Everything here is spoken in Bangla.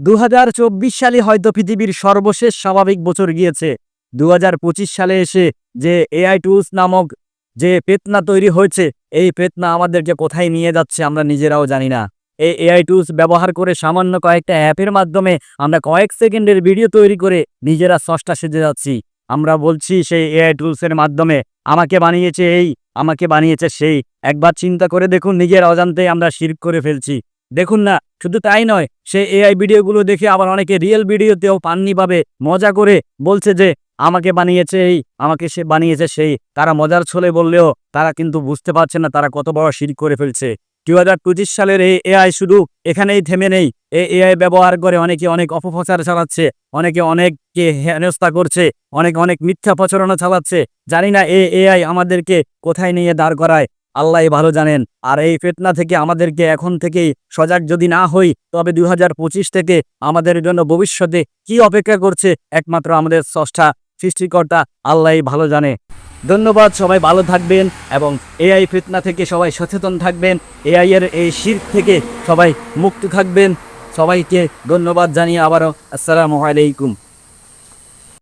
দু হাজার চব্বিশ সালে হয়তো পৃথিবীর সর্বশেষ স্বাভাবিক বছর গিয়েছে। দু হাজার পঁচিশ সালে এসে যে এআই টুলস নামক যে পেতনা তৈরি হয়েছে, এই পেতনা আমাদেরকে কোথায় নিয়ে যাচ্ছে আমরা নিজেরাও জানি না। এই এআই টুলস ব্যবহার করে সামান্য কয়েকটা অ্যাপের মাধ্যমে আমরা কয়েক সেকেন্ডের ভিডিও তৈরি করে নিজেরা স্রষ্টা সেজে যাচ্ছি। আমরা বলছি সেই এআই টুলসের মাধ্যমে আমাকে বানিয়েছে এই, আমাকে বানিয়েছে সেই। একবার চিন্তা করে দেখুন, নিজের অজান্তেই আমরা শির করে ফেলছি। দেখুন না শুধু তাই নয়, সে এআই ভিডিওগুলো দেখে আবার অনেকে রিয়েল ভিডিওতেও পাননি পাবে মজা করে বলছে যে, আমাকে বানিয়েছে এই, আমাকে সে বানিয়েছে সেই। তারা মজার ছলে বললেও তারা কিন্তু বুঝতে পারছে না তারা কত বড় শির করে ফেলছে। দু হাজার পঁচিশ সালের এই এআই শুধু এখানেই থেমে নেই। এই এআই ব্যবহার করে অনেকে অনেক অপপ্রচার চালাচ্ছে, অনেকে অনেককে হেনস্থা করছে, অনেক অনেক মিথ্যা প্রচারণা চালাচ্ছে। জানি না এই এআই আমাদেরকে কোথায় নিয়ে দাঁড় করায়। আল্লাহ ভালো জানেন। আর এই ফেতনা থেকে আমাদেরকে এখন থেকেই সজাগ যদি না হই, তবে দুই হাজার পঁচিশ থেকে আমাদের জন্য ভবিষ্যতে কি অপেক্ষা করছে একমাত্র আমাদের স্রষ্টা, সৃষ্টিকর্তা আল্লাহ ভালো জানে। ধন্যবাদ, সবাই ভালো থাকবেন এবং এআই ফিতনা থেকে সবাই সচেতন থাকবেন। এআই এর এই শির থেকে সবাই মুক্ত থাকবেন। সবাইকে ধন্যবাদ জানিয়ে আবারও আসসালামু আলাইকুম।